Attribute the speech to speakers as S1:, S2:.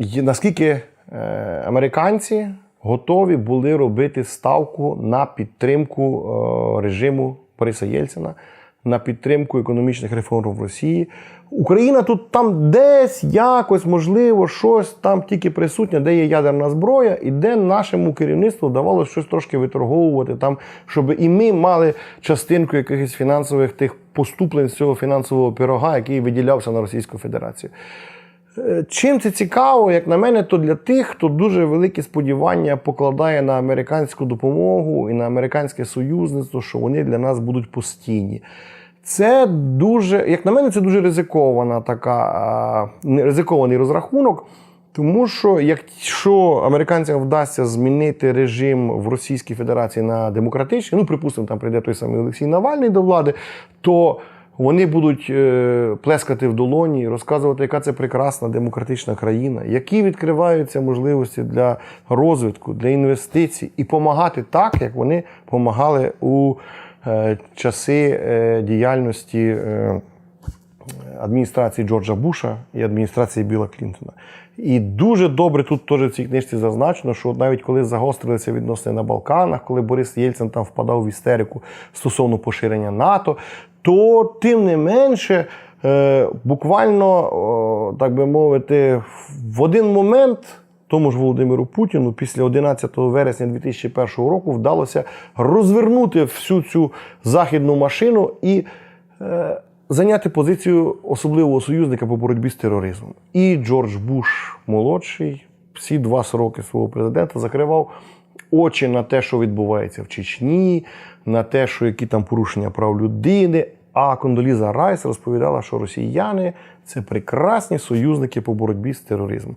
S1: Наскільки е, американці готові були робити ставку на підтримку е, режиму Бориса Єльцина, на підтримку економічних реформ в Росії. Україна тут там десь якось, можливо, щось там тільки присутнє, де є ядерна зброя, і де нашому керівництву давалося щось трошки виторговувати, там, щоб і ми мали частинку якихось фінансових тих поступлень з цього фінансового пірога, який виділявся на Російську Федерацію. Чим це цікаво, як на мене, то для тих, хто дуже великі сподівання покладає на американську допомогу і на американське союзництво, що вони для нас будуть постійні. Це дуже, як на мене, це дуже ризикована така ризикований розрахунок. Тому що якщо американцям вдасться змінити режим в Російській Федерації на демократичний, ну припустимо, там прийде той самий Олексій Навальний до влади, то вони будуть е, плескати в долоні розказувати, яка це прекрасна демократична країна, які відкриваються можливості для розвитку, для інвестицій, і допомагати так, як вони допомагали у е, часи е, діяльності. Адміністрації Джорджа Буша і адміністрації Біла Клінтона. І дуже добре тут теж в цій книжці зазначено, що навіть коли загострилися відносини на Балканах, коли Борис Єльцин там впадав в істерику стосовно поширення НАТО, то тим не менше. е, Буквально, так би мовити, в один момент тому ж Володимиру Путіну після 11 вересня 2001 року вдалося розвернути всю цю західну машину і е, зайняти позицію особливого союзника по боротьбі з тероризмом. І Джордж Буш молодший, всі два роки свого президента закривав очі на те, що відбувається в Чечні, на те, що які там порушення прав людини. А Кондоліза Райс розповідала, що росіяни це прекрасні союзники по боротьбі з тероризмом.